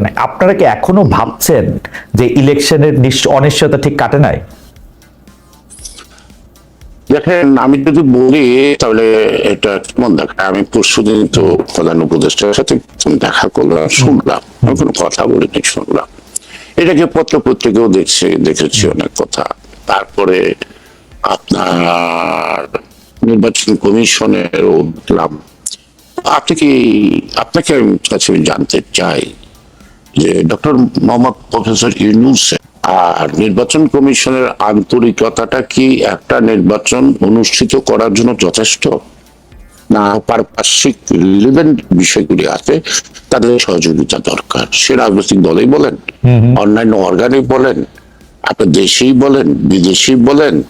নাই। আপনারা কি এখনও ভাবছেন যে ইলেকশনের নিশ্চ- অনিশ্চয়তা ঠিক কাটে নাই? দেখেন আমি যদি বলি তাহলে এটা কেমন দেখা আমি পরশুদিন তো প্রধান উপদেষ্টার সাথে দেখা করলাম শুনলাম। আমি কোনো কথা বলিনি শুনলাম। এটাকে পত্র পত্রিকাও দেখছি দেখেছি অনেক কথা। তারপরে আপনার নির্বাচন কমিশনেরও দেখলাম। আপনি কি আপনাকে কাছে আমি জানতে চাই যে ডক্টর মোহাম্মদ প্রফেসর ইউনুস আর নির্বাচন কমিশনের আন্তরিকতাটা কি একটা নির্বাচন অনুষ্ঠিত করার জন্য যথেষ্ট? না পারপার্শ্বিক রিলেভেন্ট বিষয়গুলি আছে তাদের সহযোগিতা দরকার। সে রাজনৈতিক দলেই বলেন অন্যান্য অর্গানে বলেন আপনি দেশেই বলেন বিদেশি বলেন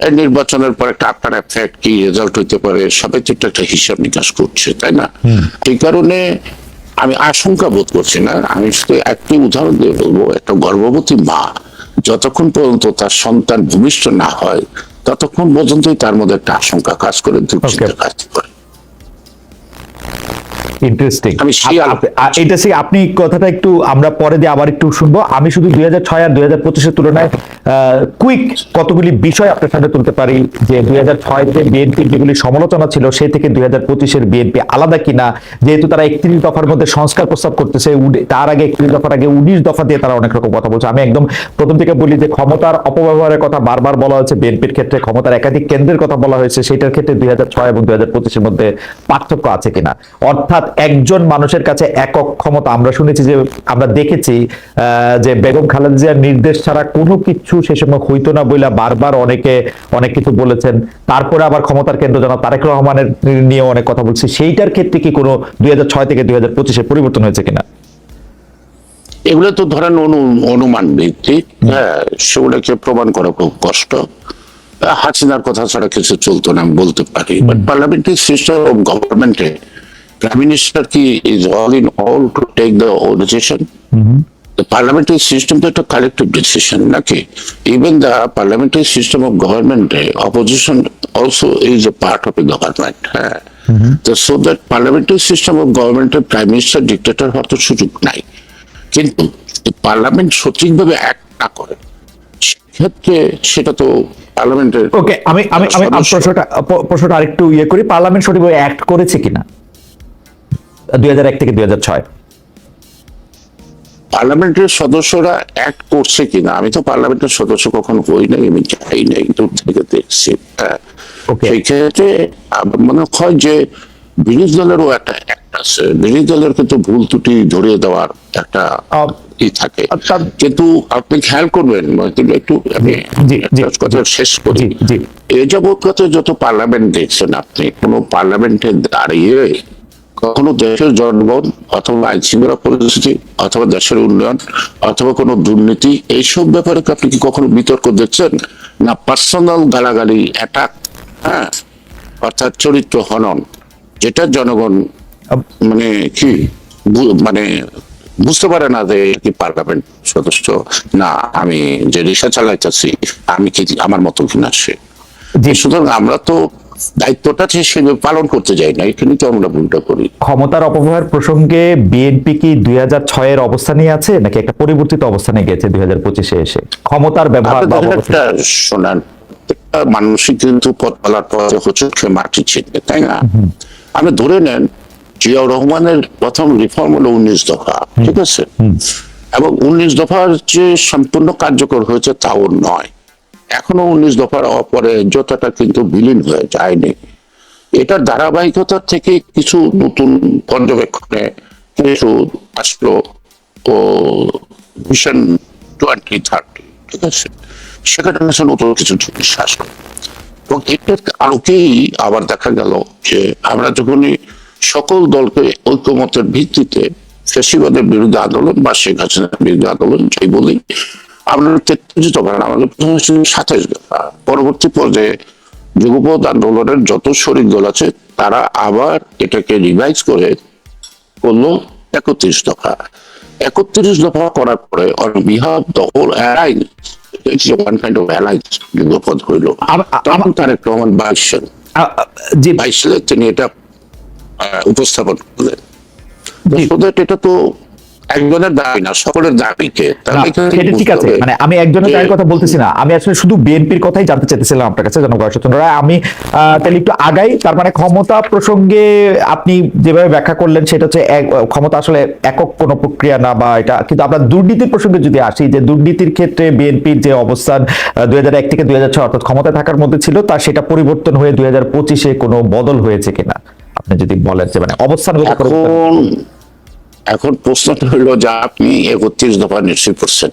এই নির্বাচনের পর একটা আপনার এফেক্ট কি রেজাল্ট হইতে পারে সবাই তো একটা একটা হিসাব নিকাশ করছে তাই না? এই কারণে আমি আশঙ্কা বোধ করছি না। আমি শুধু একটি উদাহরণ দিয়ে বলব একটা গর্ভবতী মা যতক্ষণ পর্যন্ত তার সন্তান ভূমিষ্ঠ না হয় ততক্ষণ পর্যন্তই তার মধ্যে একটা আশঙ্কা কাজ করে দুশ্চিন্তা কাজ করে। ইন্টারেস্টিং সেই এটা সে আপনি কথাটা একটু আমরা পরে দিয়ে আবার একটু শুনব। আমি শুধু দুই হাজার ছয় আর দুই হাজার পঁচিশের তুলনায় কুইক কতগুলি বিষয় আপনার সামনে তুলতে পারি যে দুই হাজার ছয়তে বিএনপির যেগুলি সমালোচনা ছিল সেই থেকে দুই হাজার পঁচিশের বিএনপি আলাদা কিনা? যেহেতু তারা একত্রিশ দফার মধ্যে সংস্কার প্রস্তাব করতেছে উড- তার আগে একত্রিশ দফার আগে উনিশ দফা দিয়ে তারা অনেক রকম কথা বলছে। আমি একদম প্রথম থেকে বলি যে ক্ষমতার অপব্যবহারের কথা বারবার বলা হয়েছে। বিএনপির ক্ষেত্রে ক্ষমতার একাধিক কেন্দ্রের কথা বলা হয়েছে। সেটার ক্ষেত্রে দুই হাজার ছয় এবং দুই হাজার পঁচিশের মধ্যে পার্থক্য আছে কিনা? অর্থাৎ একজন মানুষের কাছে একক ক্ষমতা। আমরা শুনেছি যে আমরা দেখেছি যে বেগম খালেদা জিয়ার নির্দেশ ছাড়া কোনো কিছু সে সময় হইতো না বইলা বারবার অনেকে অনেক কিছু বলেছেন। তারপরে আবার ক্ষমতার কেন্দ্র জানা তারেক রহমানের নিয়ে অনেক কথা বলছি। সেইটার ক্ষেত্রে কি কোনো দুই থেকে দুই হাজার পঁচিশে পরিবর্তন হয়েছে কিনা? এগুলো তো ধরেন অনু- অনুমান ভিত্তিক। হ্যাঁ সেগুলোকে প্রমাণ করা খুব কষ্ট। হাসিনার কথা ছাড়া কিছু চলতো না আমি বলতে পারি। বাট পার্লামেন্টারি সিস্টেম অফ গভর্নমেন্টে প্রাইম মিনিস্টার কি is all in all to take the decision The parliamentary system তো একটা collective decision নাকি even the parliamentary system of government eh, opposition also is a part of the government হ্যাঁ তো so that parliamentary system of government prime minister dictator হওয়ার তো সুযোগ নাই কিন্তু পার্লামেন্ট সঠিকভাবে অ্যাক্ট না করে সেক্ষেত্রে সেটা তো পার্লামেন্টের ওকে আমি আমি আমি প্রশ্নটা প্রশ্নটা আরেকটু ইয়ে করি পার্লামেন্ট সঠিকভাবে অ্যাক্ট করেছে কিনা দুই হাজার এক থেকে দুই হাজার ছয়। পার্লামেন্টের সদস্যরা অ্যাক্ট করছে কিনা? আমি তো পার্লামেন্টের সদস্য কখনো হই নাই আমি যাই নাই দূর থেকে দেখছি। সেই ক্ষেত্রে মনে হয় যে বিরোধী দলেরও একটা অ্যাক্ট আছে। বিরোধী দলের কিন্তু ভুল ত্রুটি ধরিয়ে দেওয়ার একটা ই থাকে। কিন্তু আপনি খেয়াল করবেন একটু আমি কথা শেষ করি। এ যাবৎকাত যত পার্লামেন্ট দেখছেন আপনি কোন পার্লামেন্টে দাঁড়িয়ে কখনো দেশের জনগণ অথবা আইন শৃঙ্খলা পরিস্থিতি অথবা দেশের উন্নয়ন অথবা কোনো দুর্নীতি এইসব ব্যাপারে আপনি কি কখনো বিতর্ক দেখছেন? না পার্সোনাল গালাগালি অ্যাটাক হ্যাঁ? অর্থাৎ চরিত্র হনন যেটা জনগণ মানে কি মানে বুঝতে পারে না যে কি পার্লামেন্ট সদস্য না আমি যে রিক্সা চালাইতেছি আমি কি আমার মতো কিনা সে? সুতরাং আমরা তো দায়িত্বটা সেভাবে পালন করতে না। এখানে তো আমরা ভুলটা করি। ক্ষমতার অপব্যবহার প্রসঙ্গে বিএনপি কি দুই হাজার ছয়ের অবস্থানে আছে নাকি একটা পরিবর্তিত অবস্থানে গেছে দুই হাজার পঁচিশে এসে? ক্ষমতার ব্যবহার শোনান। মানুষই কিন্তু পথ চলার পথে হচ্ছে মাটি ছিটকে তাই না? আমি ধরে নেন জিয়াউর রহমানের প্রথম রিফর্ম হলো উনিশ দফা ঠিক আছে? এবং উনিশ দফার যে সম্পূর্ণ কার্যকর হয়েছে তাও নয়। এখনও উনিশ দফার অপরাজ্যতাটা কিন্তু বিলীন হয়ে যায়নি। এটার ধারাবাহিকতা থেকে কিছু নতুন পর্যবেক্ষণে কিছু আসলো ও মিশন টোয়েন্টি থার্টি ঠিক আছে? সেখানে আসলে নতুন কিছু জিনিস আসলো। এবং এটার আলোকেই আবার দেখা গেল যে আমরা যখনই সকল দলকে ঐক্যমতের ভিত্তিতে ফেসিবাদের বিরুদ্ধে আন্দোলন বা শেখ হাসিনার বিরুদ্ধে আন্দোলন যাই বলি আমরা তেত্রিশ দফা না, আমাদের প্রথমে ছিল সাতাইশ দফা পরবর্তী পর্যায়ে যুগপথ আন্দোলনের যত শরিক দল আছে তারা আবার এটাকে রিভাইজ করে করল একত্রিশ দফা। একত্রিশ দফা করার পরে on behalf the whole alliance one kind of alliance যুগপথ হইল। তখন তারেক রহমান বাইশ সাল আ- বাইশ সালে তিনি এটা উপস্থাপন করলেন। এটা তো একজনের দাবি না সকলের দাবিকে ঠিক আছে। মানে আমি একজনের দায়ের কথা বলতেছি না। আমি আসলে শুধু বিএনপির কথাই জানতে চাইতেছিলাম আপনার কাছে জনগণ সচেতন রায়। আমি তাহলে একটু আগাই তার মানে ক্ষমতা প্রসঙ্গে আপনি যেভাবে ব্যাখ্যা করলেন সেটা হচ্ছে ক্ষমতা আসলে একক কোনো প্রক্রিয়া না বা এটা কিন্তু আমরা দুর্নীতির প্রসঙ্গে যদি আসি যে দুর্নীতির ক্ষেত্রে বিএনপির যে অবস্থান দুই হাজার এক থেকে দুই হাজার ছয় অর্থাৎ ক্ষমতায় থাকার মধ্যে ছিল তা সেটা পরিবর্তন হয়ে দুই হাজার পঁচিশে কোনো বদল হয়েছে কিনা? আপনি যদি বলেন যে মানে অবস্থানগত এখন এখন প্রশ্নটা হলো যে আপনি একত্রিশ দফা নিশ্চয় করছেন।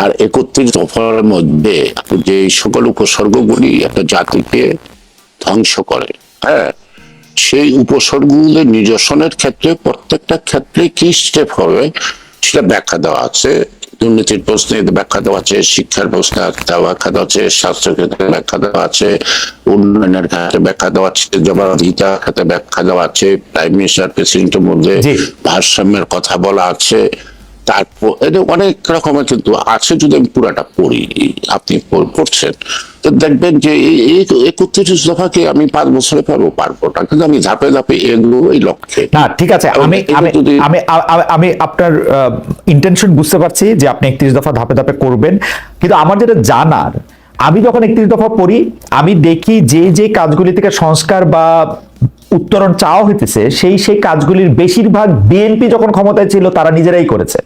আর একত্রিশ দফার মধ্যে যে সকল উপসর্গগুলি একটা জাতিকে ধ্বংস করে হ্যাঁ সেই উপসর্গগুলি নিরসনের ক্ষেত্রে প্রত্যেকটা ক্ষেত্রে কি স্টেপ হবে সেটা ব্যাখ্যা দেওয়া আছে। দুর্নীতির প্রশ্নে ব্যাখ্যা দেওয়া আছে শিক্ষার প্রশ্নে ব্যাখ্যা দেওয়া আছে স্বাস্থ্য ক্ষেত্রে ব্যাখ্যা দেওয়া আছে উন্নয়নের ক্ষেত্রে ব্যাখ্যা দেওয়া আছে জবাবদিহিতা ক্ষেত্রে ব্যাখ্যা দেওয়া আছে প্রাইম মিনিস্টার প্রেসিডেন্টের মধ্যে ভারসাম্যের কথা বলা আছে। তারপর এটা অনেক রকমের কিন্তু আছে যদি আমি পুরাটা পড়ি আপনি পড়- পড়ছেন। তো দেখবেন যে এই একত্রিশ দফাকে আমি পাঁচ বছরে পারব পারব না। কিন্তু আমি ধাপে ধাপে এগুলো এই লক্ষ্যে। না ঠিক আছে আমি আমি আমি আপনার ইন্টেনশন বুঝতে পারছি যে আপনি একত্রিশ দফা ধাপে ধাপে করবেন। কিন্তু আমার যেটা জানার আমি যখন একত্রিশ দফা পড়ি আমি দেখি যে যে কাজগুলি থেকে সংস্কার বা উত্তরণ চাওয়া হইতেছে সেই সেই কাজগুলির বেশিরভাগ বিএনপি যখন ক্ষমতায় ছিল তারা নিজেরাই করেছে।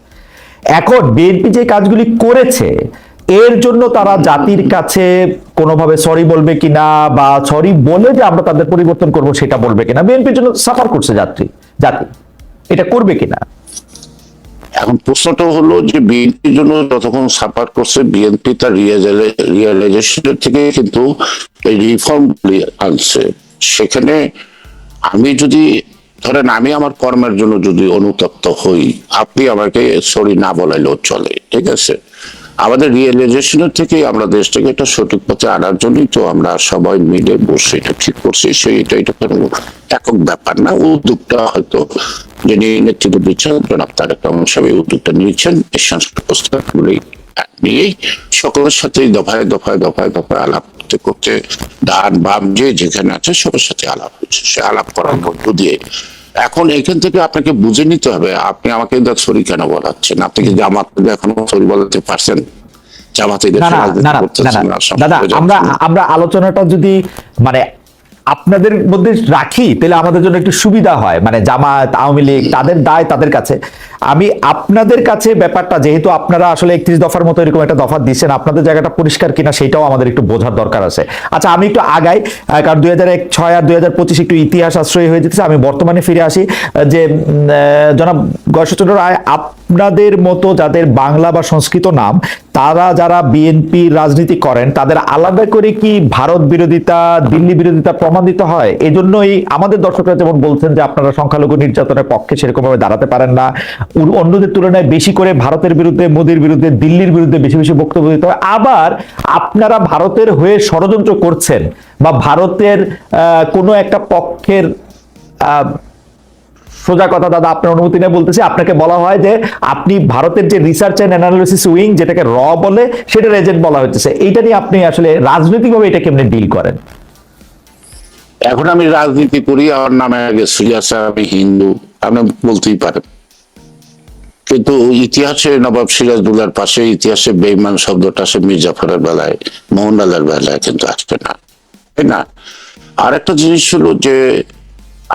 এখন বিএনপি যে কাজগুলি করেছে, এর জন্য তারা জাতির কাছে কোনোভাবে সরি বলবে কিনা বা সরি বলে যে আমরা তাদের পরিবর্তন করব সেটা বলবে কিনা বিএনপির জন্য সাফার করছে যাত্রী, জাতি। এটা করবে কিনা? এখন প্রশ্নটা হলো যে বিএনপির জন্য যতক্ষণ সাপোর্ট করছে বিএনপি তার রিয়েলাইজেশনের থেকে কিন্তু এই রিফর্মগুলি আনছে। সেখানে আমি যদি ধরেন আমি আমার কর্মের জন্য যদি অনুতপ্ত হই, আপনি আমাকে সরি না বলাইলেও চলে, ঠিক আছে? আমাদের রিয়েলাইজেশনের থেকে আমরা দেশটাকে একটা সঠিক পথে আনার জন্যই তো আমরা সবাই মিলে বসে এটা ঠিক করছি, সেই এটা এটা কোনো একক ব্যাপার না। উদ্যোগটা হয়তো যিনি নেতৃত্ব দিচ্ছেন তারেক রহমান সাহেব উদ্যোগটা নিয়েছেন। এই সংস্কার প্রস্তাবগুলি নিয়েই সকলের সাথে দফায় দফায় দফায় দফায় আলাপ করতে করতে ডান বাম যে যেখানে আছে সবার সাথে আলাপ হচ্ছে সে আলাপ করার মধ্য দিয়ে এখন এখান থেকে আপনাকে বুঝে নিতে হবে আপনি আমাকে ছড়ি কেন বলাচ্ছেন? আপনি কি জামাত এখনও ছড়ি বলাতে পারছেন? জামাতে আমরা আমরা আলোচনাটা যদি মানে আপনাদের মধ্যে রাখি, তাহলে আমাদের জন্য একটু সুবিধা হয়। মানে জামাত আওয়ামী লীগ, তাদের দায় তাদের কাছে। আমি আপনাদের কাছে ব্যাপারটা, যেহেতু আপনারা আসলে একত্রিশ দফার মতো এরকম একটা দফা দিচ্ছেন, আপনাদের জায়গাটা পরিষ্কার কিনা সেটাও আমাদের একটু বোঝার দরকার আছে। আচ্ছা আমি একটু আগাই কারণ দুই হাজার এক ছয় আর দুই হাজার পঁচিশ একটু ইতিহাস আশ্রয় হয়ে যেতেছে, আমি বর্তমানে ফিরে আসি যে জনাব গয়েশ্বরচন্দ্র রায়, আপনাদের মতো যাদের বাংলা বা সংস্কৃত নাম, তারা যারা বিএনপি রাজনীতি করেন, তাদের আলাদা করে কি ভারত বিরোধিতা, দিল্লি বিরোধিতা প্রমাণিত হয়। এই জন্যই আমাদের দর্শকরা যেমন বলছেন যে আপনারা সংখ্যালঘু নির্যাতনের পক্ষে সেরকম ভাবে দাঁড়াতে পারেন না। অন্যদের তুলনায় বেশি করে ভারতের বিরুদ্ধে, মোদির বিরুদ্ধে, দিল্লির বিরুদ্ধে বেশি বেশি বক্তব্য দিতে হয়। আবার আপনারা ভারতের হয়ে ষড়যন্ত্র করছেন বা ভারতের কোনো একটা পক্ষের সোজা কথা দাদা, আপনার অনুমতি নিয়ে বলতেছি, আপনাকে বলা হয় যে আপনি ভারতের যে রিসার্চ অ্যান্ড অ্যানালিসিস উইং যেটাকে র বলে, সেটার এজেন্ট বলা হচ্ছে। এইটা নিয়ে আপনি আসলে রাজনৈতিকভাবে এটা কেমনে ডিল করেন? এখন আমি রাজনীতি করি, আমার নামে আগে সিরিয়াস আমি হিন্দু, আপনি বলতেই পারেন। কিন্তু ইতিহাসে নবাব সিরাজদুল্লার পাশে ইতিহাসে বেইমান শব্দটা আসে মির্জাফরের বেলায়, মোহনলালের বেলায় কিন্তু আসবে না, তাই না? আর একটা জিনিস হলো যে,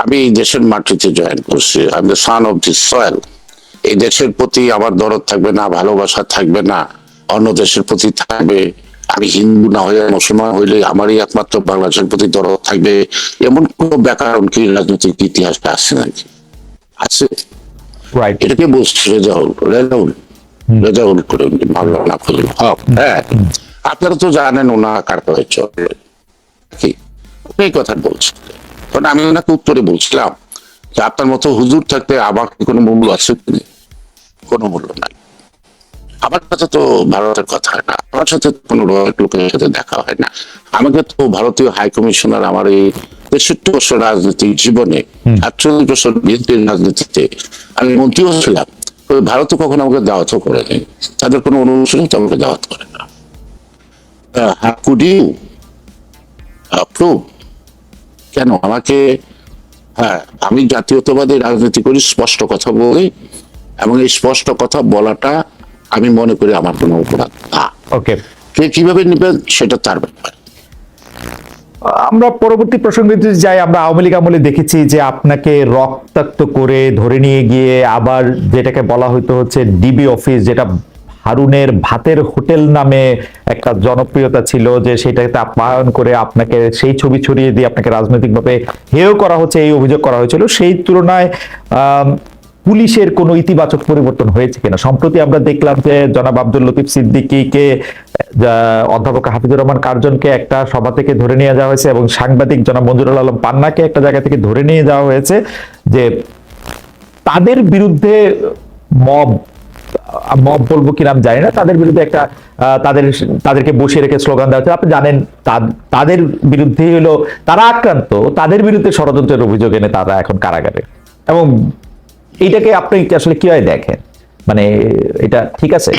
আমি এই দেশের মাটিতে জয়েন করছি আমি the son of the soil এই দেশের প্রতি আমার দরদ থাকবে না, ভালোবাসা থাকবে না, অন্য দেশের প্রতি থাকবে আমি হিন্দু না হয়ে মুসলমান হইলে আমারই একমাত্র বাংলাদেশের প্রতি দরদ থাকবে এমন কোন ব্যাকরণ কি রাজনৈতিক ইতিহাসটা আছে নাকি? আছে। এটাকে বলছে? রেজাউল রেজাউল। রেজাউল করে মাওলানা ফজল হক হ্যাঁ আপনারা তো জানেন ওনা কার কি? এই কথা বলছে। কারণ আমি ওনাকে উত্তরে বলছিলাম যে আপনার মতো হুজুর থাকতে আমার কি কোনো মূল্য আছে? কোনো মূল্য নাই। আমার কাছে তো ভারতের কথা হয় না। আমার সাথে কোনো লোকের সাথে দেখা হয় না। আমাকে তো ভারতীয় হাই কমিশনার আমার এই তেষট্টি বছর রাজনৈতিক জীবনে আটচল্লিশ বছর বিএনপির রাজনীতিতে আমি মন্ত্রীও ছিলাম তবে ভারতও কখনো আমাকে দাওয়াতও করেনি তাদের কোনো অনুষ্ঠানে তো আমাকে দাওয়াত করে না। হাউ কুড ইউ কেন? আমাকে হ্যাঁ আমি জাতীয়তাবাদী রাজনীতি করি স্পষ্ট কথা বলি এবং এই স্পষ্ট কথা বলাটা আমি মনে করি আমার কোনো অপরাধ না। ওকে কে কীভাবে নেবেন সেটা তার ব্যাপার। আমরা পরবর্তী প্রসঙ্গে যদি যাই আমরা আওয়ামী লীগ আমলে দেখেছি যে আপনাকে রক্তাক্ত করে ধরে নিয়ে গিয়ে আবার যেটাকে বলা হয়তো হচ্ছে ডিবি অফিস যেটা হারুনের ভাতের হোটেল নামে একটা জনপ্রিয়তা ছিল যে সেটাকে আপ্যায়ন করে আপনাকে সেই ছবি ছড়িয়ে দিয়ে আপনাকে রাজনৈতিকভাবে হেয় করা হচ্ছে এই অভিযোগ করা হয়েছিল। সেই তুলনায় পুলিশের কোনো ইতিবাচক পরিবর্তন হয়েছে কিনা? সম্প্রতি আমরা দেখলাম যে জনাব আব্দুল লতিফ সিদ্দিকীকে অধ্যাপক হাফিজুর রহমান কার্জনকে একটা সভা থেকে ধরে নিয়ে যাওয়া হয়েছে এবং সাংবাদিক জনাব মঞ্জুরুল আলম পান্নাকে একটা জায়গা থেকে ধরে নিয়ে যাওয়া হয়েছে যে তাদের বিরুদ্ধে মব মব বলব কি নাম জানি না, তাদের বিরুদ্ধে একটা তাদের, তাদেরকে বসিয়ে রেখে স্লোগান দেওয়া হচ্ছে আপনি জানেন তাদের বিরুদ্ধে হলো, তারা আক্রান্ত, তাদের বিরুদ্ধে ষড়যন্ত্রের অভিযোগ এনে তারা এখন কারাগারে। এবং এইটাকে আপনি আসলে কীভাবে দেখেন? মানে এটা ঠিক আছে?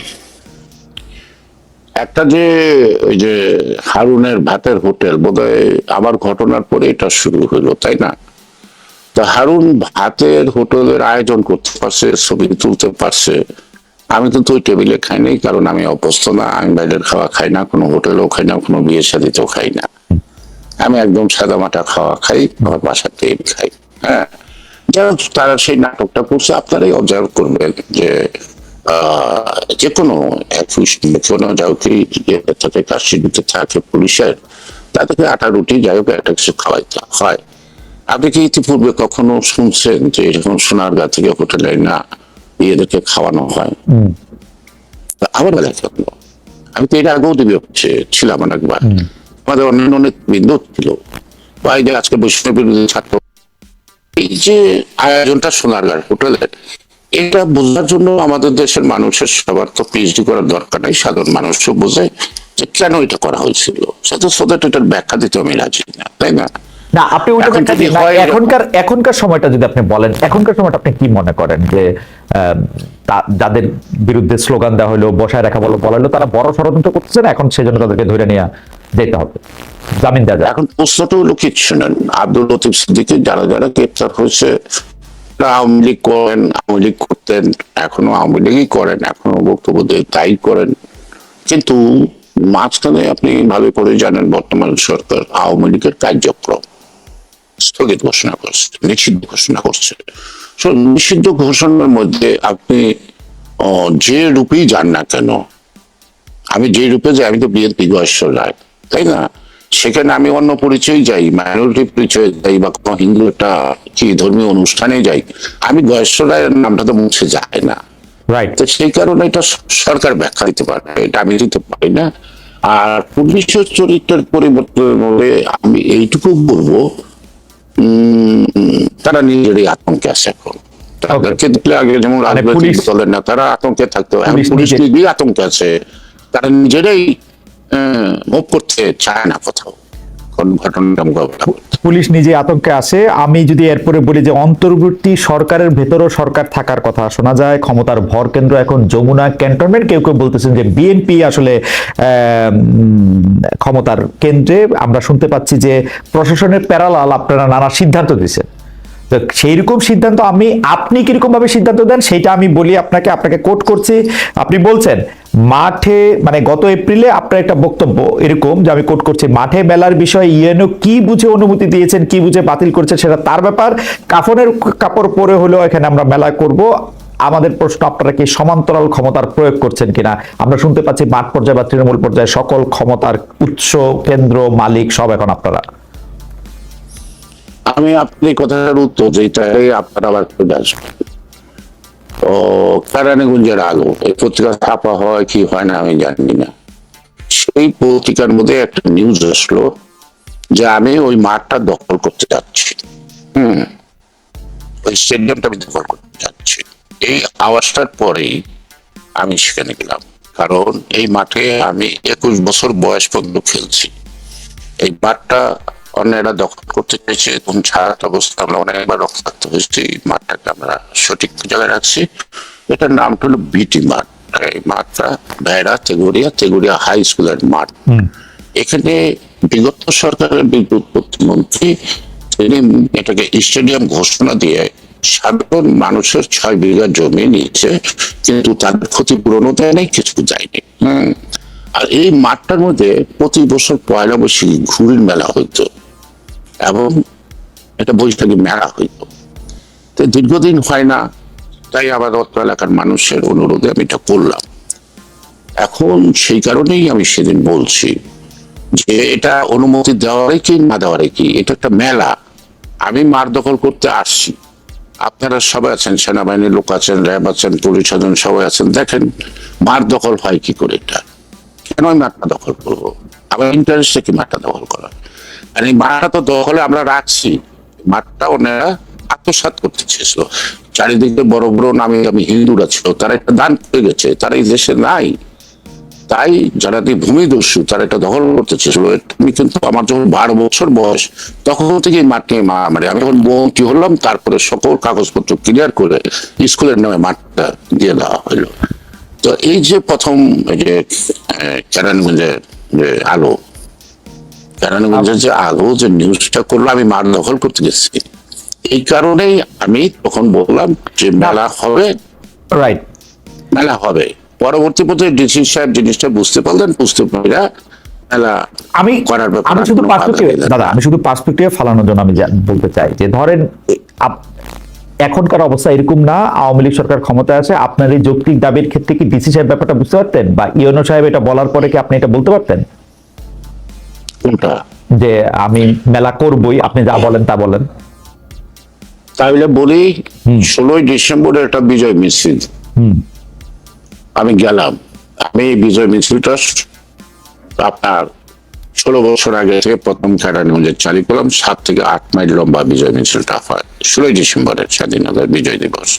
একটা যে ওই যে হারুনের ভাতের হোটেল, বোধহয় আবার ঘটনার পরে এটা শুরু হলো, তাই না? তা হারুন ভাতের হোটেলের আয়োজন করতে পারছে, ছবি তুলতে পারছে। আমি কিন্তু ওই টেবিলে খাই নাই, কারণ আমি অভ্যস্ত না। আমি বাইরের খাওয়া খাই না, কোনো হোটেলেও খাই না, কোনো বিয়ে শাদিতেও খাই না। আমি একদম সাদা মাটা খাওয়া খাই, আমার বাসাতেই খাই হ্যাঁ? তারা সেই নাটকটা করছে আপনারাই অবজার্ভ করবেন যে যে কোনো একুশ কোনো যাওকে থাকে কাশিতে থাকে পুলিশের তাদেরকে আটা রুটি যাই হোক একটা কিছু খাওয়াইতে হয়। আপনি কি ইতিপূর্বে কখনো শুনছেন যে এরকম সোনার গা থেকে হোটেলে না এদেরকে খাওয়ানো হয়? তা আমার বেলায় আমি তো এর আগেও দিবি হচ্ছে ছিলাম অনেকবার। আমাদের অন্যান্য অনেক বিন্দু ছিল। বা এই যে আজকে বৈষ্ণব ছাত্র এই যে আয়োজনটা সোনারগাঁর হোটেলের এটা বোঝার জন্য আমাদের দেশের মানুষের সবার তো পিএইচডি করার দরকার নাই সাধারণ মানুষও বোঝে যে কেন এটা করা হয়েছিল। এটার ব্যাখ্যা দিতে আমি রাজি না তাই না? না আপনি এখনকার এখনকার সময়টা যদি আপনি বলেন এখনকার সময়টা আপনি কি মনে করেন যে আহ, যাদের বিরুদ্ধে স্লোগান দেওয়া হলো বসায় রাখা বলো বলা হলো তারা বড় ষড়যন্ত্র করতেছে না এখন সেজন্য তাদেরকে ধরে নিয়ে যেতে হবে। জামিন দেওয়া এখন প্রশ্নটা হলো কি, শুনেন, আব্দুল লতিফ সিদ্দিকি যারা যারা গ্রেপ্তার হয়েছে আওয়ামী লীগ করেন, আওয়ামী লীগ করতেন, এখনও আওয়ামী লীগই করেন, এখনও বক্তব্য দিয়ে, তাই করেন। কিন্তু মাঝখানে আপনি ভালো করে জানেন, বর্তমান সরকার আওয়ামী লীগের কার্যক্রম স্থগিত ঘোষণা করছে, নিষিদ্ধ ঘোষণা করছে। নিষিদ্ধ ঘোষণার মধ্যে আপনি যে রূপেই যান না কেন, আমি যে রূপে যাই, আমি তো বিএনপি গয়েশ্বর রায়। তাই না? সেখানে আমি অন্য পরিচয় যাই মাইনরিটি পরিচয় যাই বা কোনো হিন্দু একটা কি ধর্মীয় অনুষ্ঠানে যাই আমি গয়েশ্বর নামটা তো মুছে যায় না। রাইট তো সেই কারণে এটা সরকার ব্যাখ্যা দিতে পারবে এটা আমি দিতে পারি না। আর পুলিশের চরিত্রের পরিবর্তনের মধ্যে আমি এইটুকু বলব উম, তারা নিজেরই আতঙ্কে আছে এখন। তাদেরকে দেখলে আগে যেমন রাজনৈতিক পুলিশ- দলের নেতারা আতঙ্কে থাকতো এখন পুলিশ পুলিশ নিজেই আতঙ্কে আছে। তারা নিজেরাই মুভ করতে চায় না কোথাও। পুলিশ নিজে আতঙ্কে আছে। আমি যদি এরপরে বলি যে অন্তর্বর্তী সরকারের ভেতরও সরকার থাকার কথা শোনা যায়, ক্ষমতার ভর কেন্দ্র এখন যমুনা ক্যান্টনমেন্ট। কেউ কেউ বলতেছেন যে বিএনপি আসলে ক্ষমতার কেন্দ্রে। আমরা শুনতে পাচ্ছি যে প্রশাসনের প্যারালাল আপনারা নানা সিদ্ধান্ত দিচ্ছেন তো সেই রকম সিদ্ধান্ত আমি, আপনি কীরকম ভাবে সিদ্ধান্ত দেন সেটা আমি বলি আপনাকে আপনাকে কোট করছি। আপনি বলছেন, মাঠে মানে গত এপ্রিলে আপনার একটা বক্তব্য এরকম যে আমি কোট করছি, মাঠে মেলার বিষয়ে ইউএনও কি বুঝে অনুমতি দিয়েছেন, কি বুঝে বাতিল করছে সেটা তার ব্যাপার। কাফনের কাপড় পরে হলেও এখানে আমরা মেলা করব। আমাদের প্রশ্ন, আপনারা কি সমান্তরাল ক্ষমতার প্রয়োগ করছেন কিনা? আমরা শুনতে পাচ্ছি মাঠ পর্যায়ে বা তৃণমূল পর্যায়ে সকল ক্ষমতার উৎস, কেন্দ্র, মালিক সব এখন আপনারা। আমি আপনি কথাটার উত্তর যেটাই আপনার আবার চলে আসবেন ও কারানীগঞ্জের আগো এই পত্রিকা ছাপা হয় কি হয় না আমি জানি না। সেই পত্রিকার মধ্যে একটা নিউজ আসলো যে আমি ওই মাঠটা দখল করতে যাচ্ছি। হুম, ওই স্টেডিয়ামটা আমি দখল করতে যাচ্ছি। এই আওয়াজটার পরেই আমি সেখানে গেলাম। কারণ এই মাঠে আমি একুশ বছর বয়স পর্যন্ত খেলছি। এই মাঠটা অন্যেরা দখল করতে চাইছে এবং ছাড়াত অবস্থা আমরা অনেকবার রক্ষার্থ হয়েছি। এই মাঠটাকে আমরা সঠিক জায়গায় রাখছি। এটার নামটা হলো বিটি মাঠ এই মাঠটা ভেড়া তেগুড়িয়া তেগুড়িয়া হাই স্কুলের মাঠ এখানে বিগত সরকারের বিদ্যুৎ প্রতিমন্ত্রী তিনি এটাকে স্টেডিয়াম ঘোষণা দিয়ে সাধারণ মানুষের ছয় বিঘা জমি নিয়েছে কিন্তু তাদের ক্ষতিপূরণও দেয় নাই কিছু হম। আর এই মাঠটার মধ্যে প্রতি বছর পয়লা বৈশাখী ঘুড়ির মেলা হইতো এবং একটা বৈশাখী মেলা হইতো। তো দীর্ঘদিন হয় না, তাই আবার অত্র এলাকার মানুষের অনুরোধে আমি এটা করলাম। এখন সেই কারণেই আমি সেদিন বলছি যে এটা অনুমতি দেওয়ারে কি না দেওয়ারে কি, এটা একটা মেলা। আমি মার দখল করতে আসছি। আপনারা সবাই আছেন, সেনাবাহিনীর লোক আছেন, র্যাব আছেন, পুলিশ আছেন, সবাই আছেন, দেখেন মার দখল হয় কি করে এটা? কেন আমি মাঠটা দখল করব? আমার ইন্টারেস্টে কি মাঠটা দখল করা? আর এই মাঠটা তো দখলে আমরা রাখছি। মাঠটা ওনারা আত্মসাৎ করতে চেয়েছিল চারিদিকে বড় বড় নামে আমি হিন্দুরা ছিল, তারা একটা দান করে গেছে, তারা এই দেশে নাই। তাই যারা ভূমিদস্যু, তারা এটা দখল করতে চেয়েছিল আমি কিন্তু আমার যখন বারো বছর বয়স, তখন থেকে মাঠ নিয়ে মারামারি আমি যখন বন্টি হলাম, তারপরে সকল কাগজপত্র ক্লিয়ার করে স্কুলের নামে মাঠটা দিয়ে দেওয়া হলো। তো এই যে প্রথম যে কেরানীগঞ্জের যে আলো কেরানীগঞ্জের যে আলো যে নিউজটা করল আমি মার দখল করতে গেছি। এই কারণেই আমি তখন বললাম যে মেলা হবে। রাইট মেলা হবে। পরবর্তী পথে ডিসি সাহেব জিনিসটা বুঝতে পারলেন বুঝতে পারা মেলা আমি আমি শুধু দাদা আমি শুধু পার্সপেক্টিভে ফালানোর জন্য আমি বলতে চাই যে ধরেন এখনকার অবস্থা এরকম না আওয়ামী লীগ সরকার ক্ষমতায় আছে আপনার এই যৌক্তিক দাবির ক্ষেত্রে কি ডিসি সাহেব ব্যাপারটা বুঝতে পারতেন? বা ইউনো সাহেব এটা বলার পরে কি আপনি এটা বলতে পারতেন? কোনটা? যে আমি মেলা করবই আপনি যা বলেন তা বলেন। তাহলে বলি ষোলোই ডিসেম্বরে একটা বিজয় মিছিল। আমি গেলাম। আমি এই বিজয় মিছিলটা আপনার ষোলো বছর আগে থেকে প্রথম কেরানীগঞ্জে চালু করলাম। সাত থেকে আট মাইল লম্বা বিজয় মিছিলটা হয়। ষোলোই ডিসেম্বরের স্বাধীনতার বিজয় দিবস।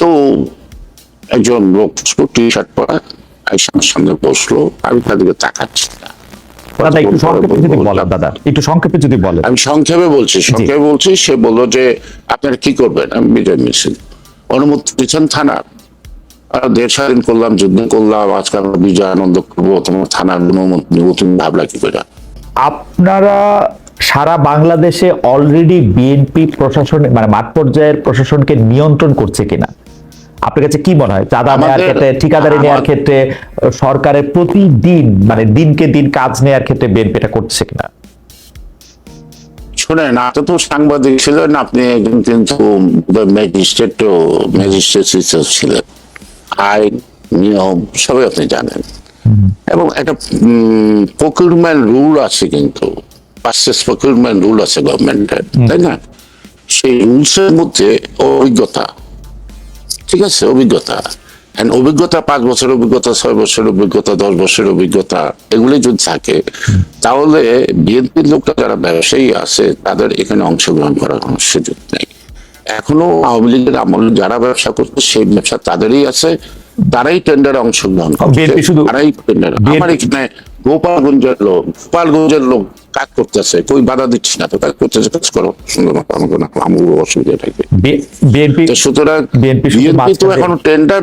তো একজন লোক টি শার্ট পরা আমার সামনে বসল। আমি তাদেরকে তাকাচ্ছি। দাদা একটু সংক্ষেপে যদি বলেন দাদা একটু সংক্ষেপে যদি বলেন। আমি সংক্ষেপে বলছি সংক্ষেপে বলছি সে বলল যে আপনারা কি করবেন? আমি বিজয় মিছিল অনুমতি দিচ্ছেন থানা। দেশ স্বাধীন করলাম যুদ্ধ করলাম আজকে আমরা বিজয় আনন্দ করব তোমার থানার অনুমতি নিবো তুমি ভাবলা কি করে? আপনারা সারা বাংলাদেশে অলরেডি বিএনপি প্রশাসন মানে মাঠ পর্যায়ের প্রশাসনকে নিয়ন্ত্রণ করছে কিনা? আপনার কাছে কি মনে হয়? চাঁদা নেওয়ার ক্ষেত্রে ঠিকাদারি নেওয়ার ক্ষেত্রে সরকারের প্রতিদিন মানে দিনকে দিন কাজ নেওয়ার ক্ষেত্রে বিএনপি এটা করছে কিনা? শোনেন আপনি তো সাংবাদিক ছিলেন আপনি একজন কিন্তু ম্যাজিস্ট্রেট ম্যাজিস্ট্রেট ছিলেন। আইন নিয়ম সবই আপনি জানেন। এবং একটা প্রকিউরমেন্ট রুল আছে কিন্তু। পার্সেস প্রকিউরমেন্ট রুল আছে গভর্নমেন্টের তাই না? সেই রুলসের মধ্যে অভিজ্ঞতা। ঠিক আছে অভিজ্ঞতা। And অভিজ্ঞতা পাঁচ বছর অভিজ্ঞতা ছয় বছর অভিজ্ঞতা দশ বছর অভিজ্ঞতা এগুলি যদি থাকে তাহলে বিএনপির লোকটা যারা ব্যবসায়ী আছে তাদের এখানে অংশগ্রহণ করার কোনো সুযোগ নেই। এখনও আওয়ামী লীগের আমলে যারা ব্যবসা করছে সেই ব্যবসা তাদেরই আছে তারাই টেন্ডারে অংশগ্রহণ করছে। শুধু- তারাই টেন্ডার আমার এখানে গোপালগঞ্জের লোক গোপালগঞ্জের লোক কাজ করতেছে? কই বাধা দিচ্ছি না তো? কাজ করতেছে? কাজ করো। সুন্দর মতো আমাকে না আমার অসুবিধা থাকবে। বিএনপি সুতরাং বিএনপি তো এখন টেন্ডার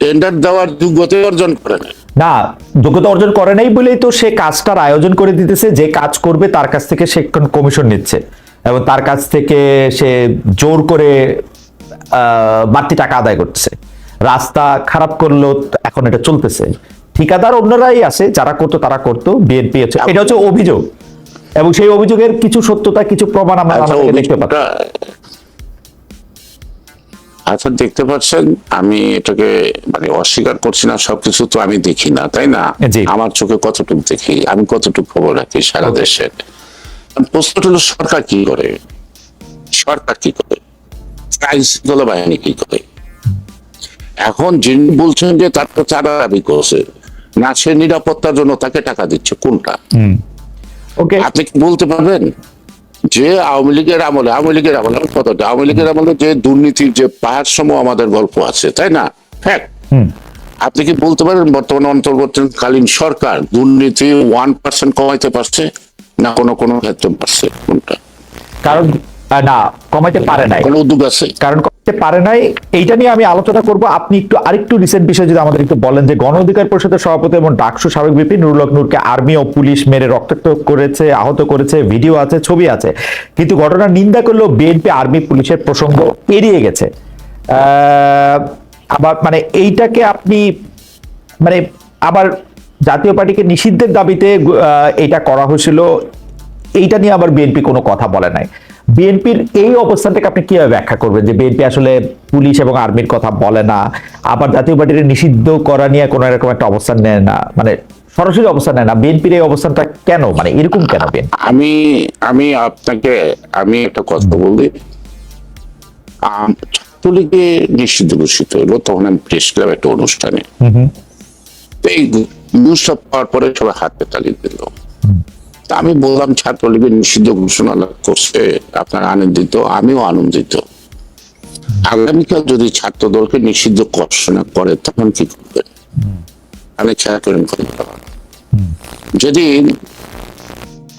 টেন্ডার দেওয়ার যোগ্যতা অর্জন করে না না যোগ্যতা অর্জন করে নাই বলেই তো সে কাজটার আয়োজন করে দিতেছে যে কাজ করবে তার কাছ থেকে সে কমিশন নিচ্ছে। এবং তার কাছ থেকে সে জোর করে আহ, বাড়তি টাকা আদায় করছে রাস্তা খারাপ করলেও এখন এটা চলতেছে। ঠিকাদার অন্যরাই আছে যারা করতো তারা করতো বিএনপি এটা হচ্ছে অভিযোগ। এবং সেই অভিযোগের কিছু সত্যতা কিছু প্রমাণ আমরা আচ্ছা দেখতে পাচ্ছি আচ্ছা দেখতে পাচ্ছেন আমি এটাকে মানে অস্বীকার করছি না সবকিছু তো আমি দেখি না তাই না? আমার চোখে কতটুকু দেখি আমি কতটুকু খবর রাখি সারা দেশের? প্রশ্নটা হলো সরকার কি করে? সরকার কি করে? আইন শৃঙ্খলা বাহিনী কি করে? এখন যিনি বলছেন যে তার তো চাঁদা দাবি করছে না সে নিরাপত্তার জন্য তাকে টাকা দিচ্ছে কোনটা? ওকে আপনি কি বলতে পারবেন? যে আওয়ামী লীগের আমলে আওয়ামী লীগের আমলে আমি কথাটা আওয়ামী লীগের আমলে যে দুর্নীতির যে পাহাড় সম আমাদের গল্প আছে তাই না? হ্যাঁ। আপনি কি বলতে পারেন বর্তমানে অন্তর্বর্তীকালীন সরকার দুর্নীতি ওয়ান পার্সেন্ট কমাইতে পারছে না কোনো কোনো ক্ষেত্রে পারছে কোনটা? কারণ না কমাইতে পারে নাই। কোনো উদ্যোগ আছে? কারণ করতে পারে নাই এইটা নিয়ে আমি আলোচনা করব। আপনি একটু আরেকটু রিসেন্ট বিষয় যদি আমাদের একটু বলেন যে গণ অধিকার পরিষদের সভাপতি এবং ডাকসু সাবেক বিপি নুরুল হক নূরকে আর্মি ও পুলিশ মেরে রক্তাক্ত করেছে আহত করেছে ভিডিও আছে ছবি আছে। কিন্তু ঘটনার নিন্দা করলেও বিএনপি আর্মি পুলিশের প্রসঙ্গ এড়িয়ে গেছে। আহ, আবার মানে এইটাকে আপনি মানে আবার জাতীয় পার্টিকে নিষিদ্ধের দাবিতে এটা করা হয়েছিল এইটা নিয়ে আবার বিএনপি কোনো কথা বলে নাই। বিএনপির এই অবস্থানটাকে আপনি কীভাবে ব্যাখ্যা করবেন? যে বিএনপি আসলে পুলিশ এবং আর্মির কথা বলে না আবার জাতীয় পার্টির নিষিদ্ধ করা নিয়ে কোনো এরকম একটা অবস্থান নেয় না? মানে সরাসরি অবস্থান নেয় না। বিএনপির এই অবস্থানটা কেন? মানে এরকম কেন বিএনপি? আমি আমি আপনাকে আমি একটা কথা বলি। ছাত্রলীগে নিষিদ্ধ ঘোষিত হলো তখন আমি প্রেস ক্লাব একটা অনুষ্ঠানে। এই নিউজটা পাওয়ার পরে সবাই হাতে তালি দিল। তা আমি বললাম, ছাত্রলীগের নিষিদ্ধ ঘোষণা করছে, আপনারা আনন্দিত, আমিও আনন্দিত। আগামীকাল যদি ছাত্র দলকে নিষিদ্ধ ঘোষণা করে, তখন কি করবেন আমি করেন কথা যেদিন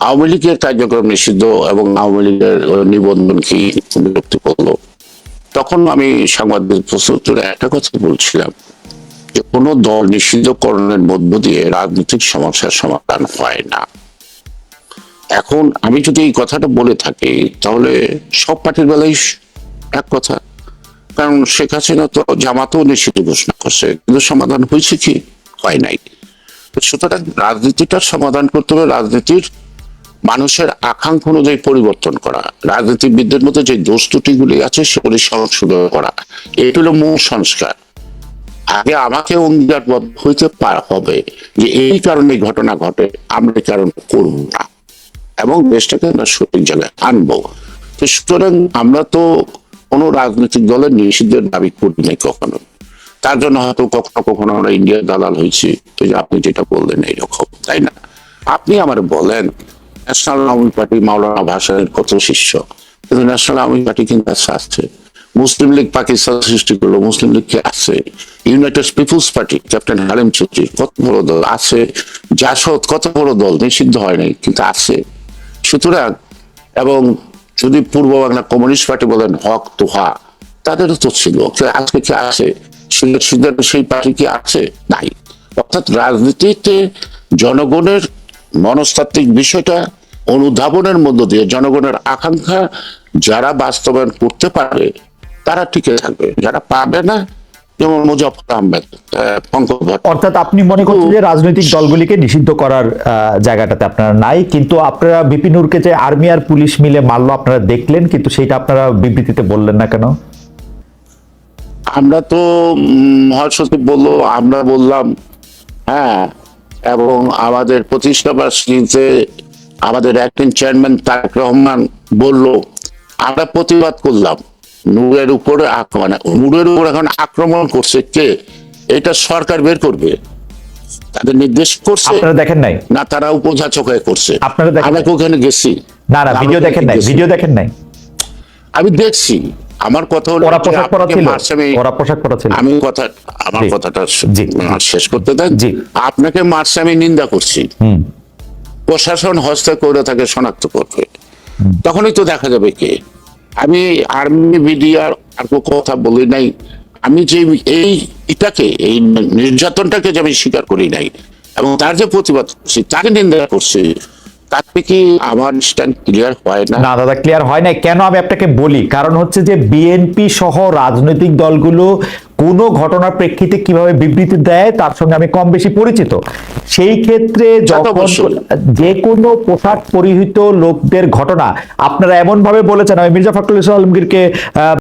আওয়ামী লীগের কার্যক্রম নিষিদ্ধ এবং আওয়ামী লীগের নিবন্ধন কি বিরক্তি করল, তখন আমি সাংবাদিক প্রস্তুতের একটা কথা বলছিলাম, যে কোনো দল নিষিদ্ধকরণের মধ্য দিয়ে রাজনৈতিক সমস্যার সমাধান হয় না। এখন আমি যদি এই কথাটা বলে থাকি, তাহলে সব পার্টির বেলাই এক কথা। কারণ শেখ হাসিনা তো জামাতেও নিষিদ্ধ ঘোষণা করছে, কিন্তু সমাধান হয়েছে কি? হয় নাই। সুতরাং রাজনীতিটার সমাধান করতে হবে, রাজনীতির মানুষের আকাঙ্ক্ষা অনুযায়ী পরিবর্তন করা, রাজনীতিবিদদের মধ্যে যে দোষ ত্রুটিগুলি আছে সেগুলি সংশোধন করা এটি হলো মূল সংস্কার। আগে আমাকে অঙ্গীকারবদ্ধ হইতে পার হবে যে এই কারণে ঘটনা ঘটে, আমরা এই কারণ করব না। এবং দেশটাকে আমরা সঠিক জায়গায় আনব। তো সুতরাং আমরা তো কোনো রাজনৈতিক দলের নিষিদ্ধের দাবি করি নাই কখনো। তার জন্য হয়তো কখনো কখনো আমরা ইন্ডিয়ার দালাল হয়েছি। তো যে আপনি যেটা বললেন এইরকম তাই না? আপনি আমার বলেন, ন্যাশনাল আওয়ামী পার্টি মাওলানা ভাসানের কত শিষ্য? কিন্তু ন্যাশনাল আওয়ামী পার্টি কিন্তু আছে আছে। মুসলিম লীগ পাকিস্তান সৃষ্টি করল, মুসলিম লীগ কে আছে। United People's Party, Captain Halim Chowdhury, কত বড় দল? আছে। জাসদ কত বড় দল? নিষিদ্ধ হয় নাই, কিন্তু আছে। সুতরাং, এবং যদি পূর্ব বাংলা কমিউনিস্ট পার্টি বলেন হক তো তোহা তাদেরও তো ছিল। আজকে কি আছে? সিদ্ধান্ত সেই পার্টি কি আছে? নাই। অর্থাৎ রাজনীতিতে জনগণের মনস্তাত্ত্বিক বিষয়টা অনুধাবনের মধ্য দিয়ে, জনগণের আকাঙ্ক্ষা যারা বাস্তবায়ন করতে পারবে, তারা টিকে থাকবে। যারা পাবে না যেমন মুজফর আহমেদ অর্থাৎ আপনি মনে করছেন যে রাজনৈতিক দলগুলিকে নিষিদ্ধ করার জায়গাটাতে আপনারা নাই। কিন্তু আপনারা বিপিনুরকে যে আর্মি আর পুলিশ মিলে মারলো আপনারা দেখলেন কিন্তু সেটা আপনারা বিবৃতিতে বললেন না কেন? আমরা তো মহাসচিব বলল আমরা বললাম হ্যাঁ এবং আমাদের প্রতিষ্ঠা বার্ষিকীতে আমাদের অ্যাক্টিং চেয়ারম্যান তারেক রহমান বলল আমরা প্রতিবাদ করলাম। নূরের উপরে আক্রমণ নূরের উপর এখন আক্রমণ করছে কে? এটা সরকার বের করবে। তাদের নির্দেশ করছে। আপনারা দেখেন নাই? না তারা উপযাচক হয়ে করছে। আপনারা দেখেন আমরা ওখানে গেছি। না না ভিডিও দেখেন নাই ভিডিও দেখেন নাই। আমি দেখছি। আমার কথা হলো ওরা পোশাক পরা ছিল। ওরা পোশাক পরা ছিল। আমি কথা আমার কথাটা শেষ করতে দেন। জি। আপনাকে মার্চে আমি নিন্দা করছি। হুম। প্রশাসন হস্তে করে তাকে শনাক্ত করবে। তখনই তো দেখা যাবে কে। আমি আর্মি মিডিয়ার আর কথা বলি নাই। আমি যে এই এটাকে এই নির্যাতনটাকে যে আমি স্বীকার করি নাই, এবং তার যে প্রতিবাদ করছি, তাকে নিন্দা করছি তাতে কি? আমার স্ট্যান্ড ক্লিয়ার হয় না। না দাদা ক্লিয়ার হয় না কেন আমি আপনাকে বলি? কারণ হচ্ছে যে বিএনপি সহ রাজনৈতিক দলগুলো কোন ঘটনার প্রেক্ষিতে কীভাবে বিবৃতি দেয় তার সঙ্গে আমি কম বেশি পরিচিত। সেই ক্ষেত্রে যখন। যে কোনো পোশাক পরিহিত লোকদের ঘটনা আপনারা এমন ভাবে বলেছেন আমি মির্জা ফখরুল ইসলাম আলমগীরকে আহ,